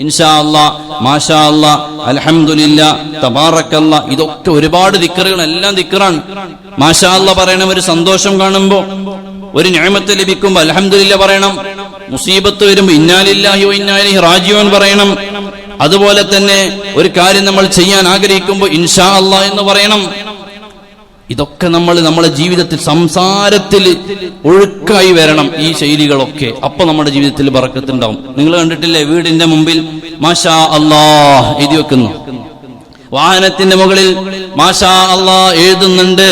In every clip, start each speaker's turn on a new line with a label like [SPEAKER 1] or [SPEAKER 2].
[SPEAKER 1] ഇൻഷാ മാഷാ ഇതൊക്കെ ഒരുപാട് ദിക്കറുകൾ എല്ലാം ദിക്കറാണ്. മാഷാ അല്ലാ പറയണം ഒരു സന്തോഷം കാണുമ്പോ ഒരു ഞാമത്ത് ലഭിക്കുമ്പോ അലഹമില്ല പറയണം. മുസീബത്ത് വരുമ്പോ ഇന്നാലില്ലാഹിയോ വ ഇന്നാ ഇലൈഹി റാജിഊൻ പറയണം. അതുപോലെ തന്നെ ഒരു കാര്യം നമ്മൾ ചെയ്യാൻ ആഗ്രഹിക്കുമ്പോൾ ഇൻഷാ അല്ലാ എന്ന് പറയണം. ഇതൊക്കെ നമ്മൾ നമ്മുടെ ജീവിതത്തിൽ സംസാരത്തിൽ ഒഴുക്കായി വരണം ഈ ശൈലികളൊക്കെ. അപ്പൊ നമ്മുടെ ജീവിതത്തിൽ ബറക്കത്തുണ്ടാവും. നിങ്ങൾ കണ്ടിട്ടില്ലേ? വീടിന്റെ മുമ്പിൽ മാഷാ അല്ലാ എഴുതി വെക്കുന്നു. വാഹനത്തിന്റെ മുകളിൽ മാഷാ അല്ലാ എഴുതുന്നുണ്ട്.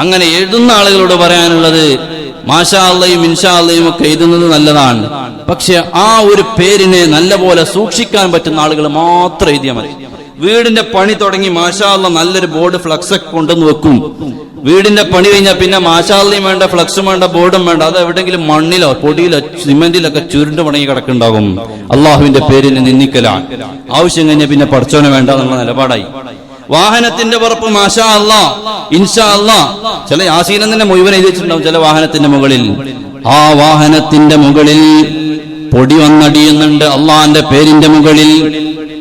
[SPEAKER 1] അങ്ങനെ എഴുതുന്ന ആളുകളോട് പറയാനുള്ളത് മാഷാ അള്ളയും ഇൻഷാ അള്ളയും ഒക്കെ എഴുതുന്നത് നല്ലതാണ്. പക്ഷെ ആ ഒരു പേരിനെ നല്ലപോലെ സൂക്ഷിക്കാൻ പറ്റുന്ന ആളുകൾ മാത്രം എഴുതിയാൽ മതി. വീടിന്റെ പണി തുടങ്ങി മാഷാള്ള നല്ലൊരു ബോർഡ് ഫ്ലക്സ് ഒക്കെ കൊണ്ടുവന്ന് വെക്കും. വീടിന്റെ പണി കഴിഞ്ഞാൽ പിന്നെ മാഷാള്ളയും വേണ്ട ഫ്ലക്സും വേണ്ട ബോർഡും വേണ്ട. അത് എവിടെങ്കിലും മണ്ണിലോ പൊടിയിലോ സിമെന്റിലൊക്കെ ചുരുണ്ട് പണങ്ങി കിടക്കുന്നുണ്ടാകും. അള്ളാഹുവിന്റെ പേരിന് നിന്ദിക്കലാണ് ആവശ്യം കഴിഞ്ഞാൽ പിന്നെ പഠിച്ചോനെ വേണ്ട എന്നുള്ള നിലപാടായി. വാഹനത്തിന്റെ പുറപ്പ് മാഷാ അല്ല ഇൻഷാ അല്ല ചില യാസീനത്തിന്റെ മുഴുവൻ എഴുതിയിട്ടുണ്ടാവും ചില വാഹനത്തിന്റെ മുകളിൽ. ആ വാഹനത്തിന്റെ മുകളിൽ പൊടി വന്നടിയുന്നുണ്ട് അള്ളാന്റെ പേരിന്റെ മുകളിൽ.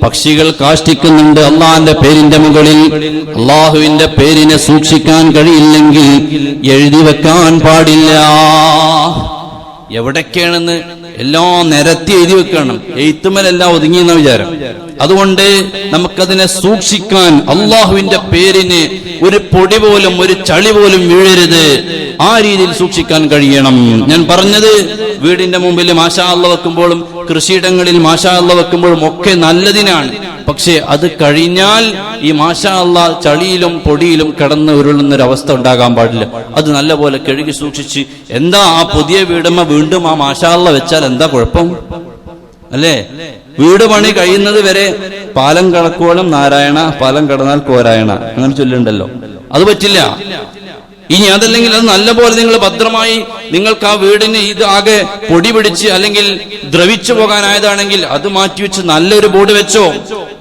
[SPEAKER 1] പക്ഷികൾ കാഷ്ടിക്കുന്നുണ്ട് അള്ളാന്റെ പേരിന്റെ മുകളിൽ. അള്ളാഹുവിന്റെ പേരിനെ സൂക്ഷിക്കാൻ കഴിയില്ലെങ്കിൽ എഴുതി വെക്കാൻ പാടില്ല. എവിടൊക്കെയാണെന്ന് എല്ലാം നിരത്തി എഴുതി വെക്കണം. എഴുത്തുമലെല്ലാം ഒതുങ്ങിയെന്ന വിചാരം. അതുകൊണ്ട് നമുക്കതിനെ സൂക്ഷിക്കാൻ അള്ളാഹുവിന്റെ പേരിന് ഒരു പൊടി പോലും ഒരു ചളി പോലും വീഴരുത്. ആ രീതിയിൽ സൂക്ഷിക്കാൻ കഴിയണം. ഞാൻ പറഞ്ഞത് വീടിന്റെ മുമ്പിൽ മാഷാ അള്ള വെക്കുമ്പോഴും കൃഷിയിടങ്ങളിൽ മാഷാ അള്ള വെക്കുമ്പോഴും ഒക്കെ നല്ലതിനാണ്. പക്ഷേ അത് കഴിഞ്ഞാൽ ഈ മാഷാ അള്ള ചളിയിലും പൊടിയിലും കിടന്ന് ഉരുളുന്ന ഒരു അവസ്ഥ ഉണ്ടാകാൻ പാടില്ല. അത് നല്ലപോലെ കഴുകി സൂക്ഷിച്ച് എന്താ ആ പുതിയ വീടമ്മ വീണ്ടും ആ മാഷാ അള്ള വെച്ചാൽ എന്താ കുഴപ്പം? അല്ലേ? വീട് പണി കഴിയുന്നത് വരെ പാലം കടക്കോളം നാരായണ പാലം കടന്നാൽ കോരായണ അങ്ങനെ ചൊല്ലുണ്ടല്ലോ. അത് പറ്റില്ല. ഇനി അതല്ലെങ്കിൽ അത് നല്ല പോലെ നിങ്ങൾ ഭദ്രമായി നിങ്ങൾക്ക് ആ വീടിന് ഇത് ആകെ പൊടി പിടിച്ച് അല്ലെങ്കിൽ ദ്രവിച്ചു പോകാനായതാണെങ്കിൽ അത് മാറ്റി വെച്ച് നല്ലൊരു ബോർഡ് വെച്ചോ?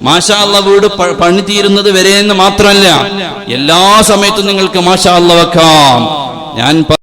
[SPEAKER 1] മാഷാ അള്ള വീട് പണി തീരുന്നത് വരെ എന്ന് മാത്രമല്ല എല്ലാ സമയത്തും നിങ്ങൾക്ക് മാഷാ അള്ള വെക്കാം. ഞാൻ